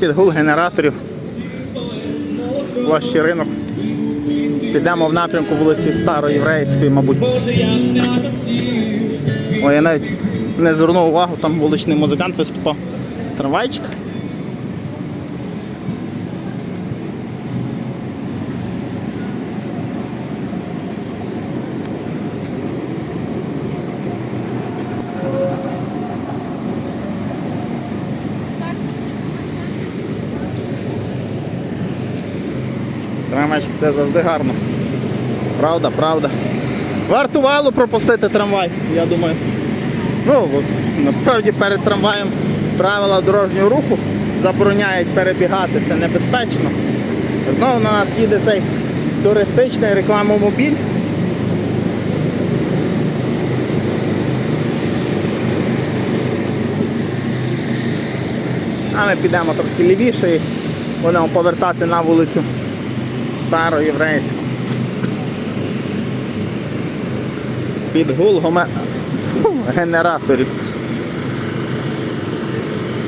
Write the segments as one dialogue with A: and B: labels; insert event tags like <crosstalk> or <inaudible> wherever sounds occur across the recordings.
A: Підгул генераторів площі ринок. Підемо в напрямку вулиці Староєврейської, мабуть. Ой, я навіть не звернув увагу, там вуличний музикант виступав. Трамвайчик. Трамвайчик це завжди гарно. Правда, правда. Вартувало пропустити трамвай, я думаю. Ну, насправді перед трамваєм правила дорожнього руху забороняють перебігати, це небезпечно. Знову на нас їде цей туристичний рекламомобіль. А ми підемо трошки лівіше і будемо повертати на вулицю Староєврейську. Під гул гоме... генераторів.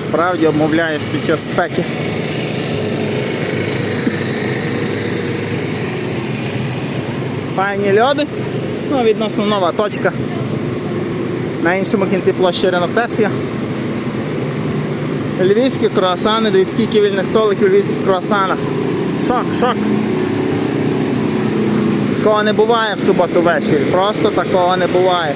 A: Справді обмовляєш під час спеки. Файні льоди. Ну, відносно нова точка. На іншому кінці площі ринок теж є. Львівські круасани, дивіться, скільки вільних столиків у львівських круасанах. Шок, шок. Такого не буває в суботу ввечері. Просто такого не буває.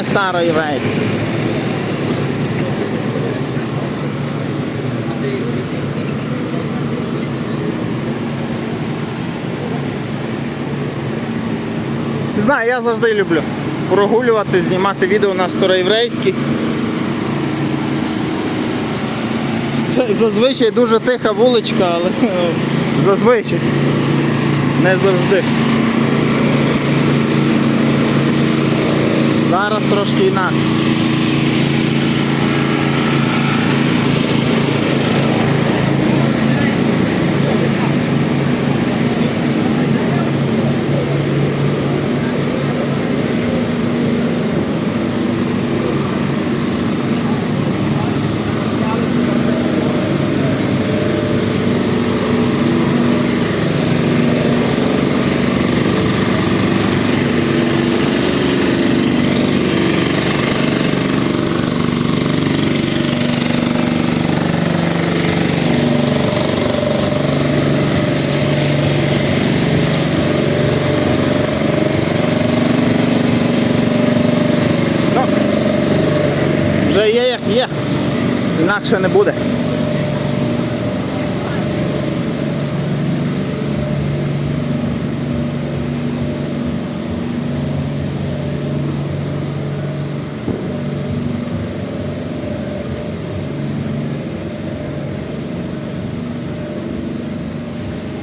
A: Е, староєврейське. Знаю, я завжди люблю прогулювати, знімати відео на староєврейській. Це зазвичай дуже тиха вуличка, але <laughs> зазвичай. Не завжди. Зараз трошки інакше. Є як є. Інакше не буде.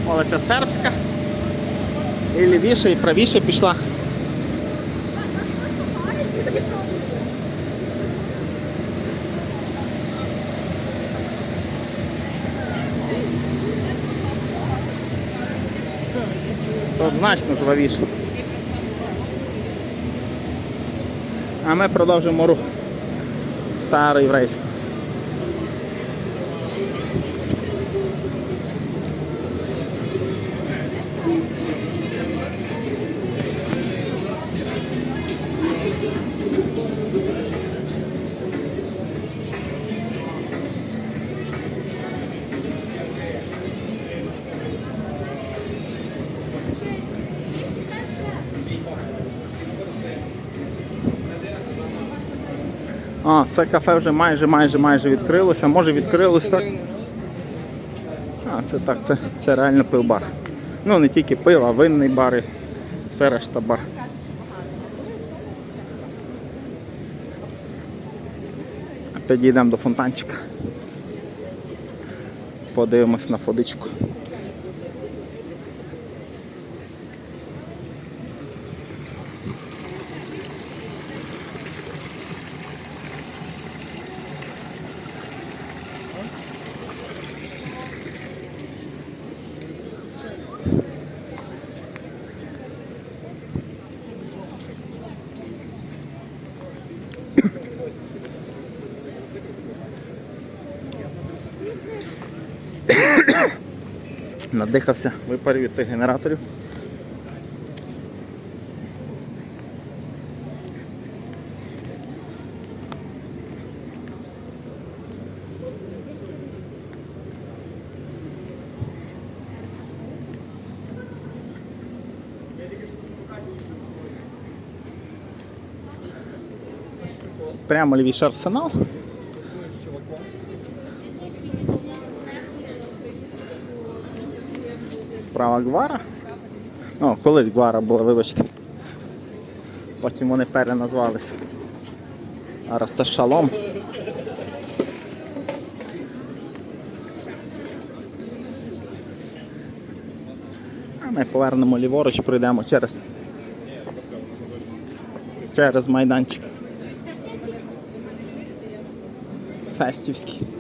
A: Вулиця Сербська. І лівіше, і правіше пішла. Значно жвавіше. А ми продовжуємо рух староєврейського. А, це кафе вже майже майже майже відкрилося. Може відкрилось так. А, це так, це, це реально пивбар. Ну не тільки пиво, а винний бар і все решта бар. Опять йдемо до фонтанчика. Подивимось на водичку. Надихався випарів від тих генераторів. Прямо лівіше арсенал. Справа Гвара. О, колись Гвара була, вибачте. Потім вони переназвалися. Зараз це шалом. А ми повернемо ліворуч, пройдемо через, через майданчик. Фестівський.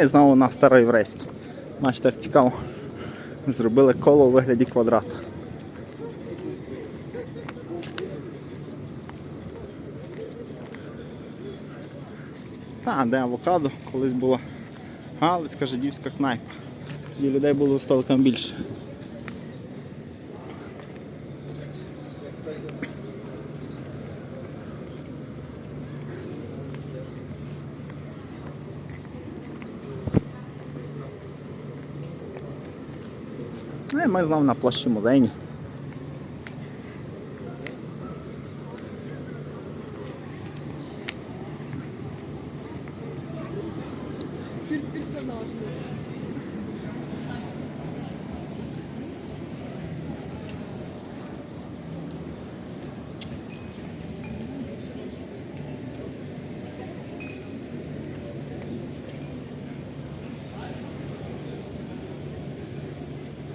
A: І знову на староєврейський. Бачите, як цікаво. Зробили коло у вигляді квадрата. Та, де авокадо, колись була Галицька жидівська кнайпа. Тоді людей було столиком більше. Ну, І ми знову на площі музейні.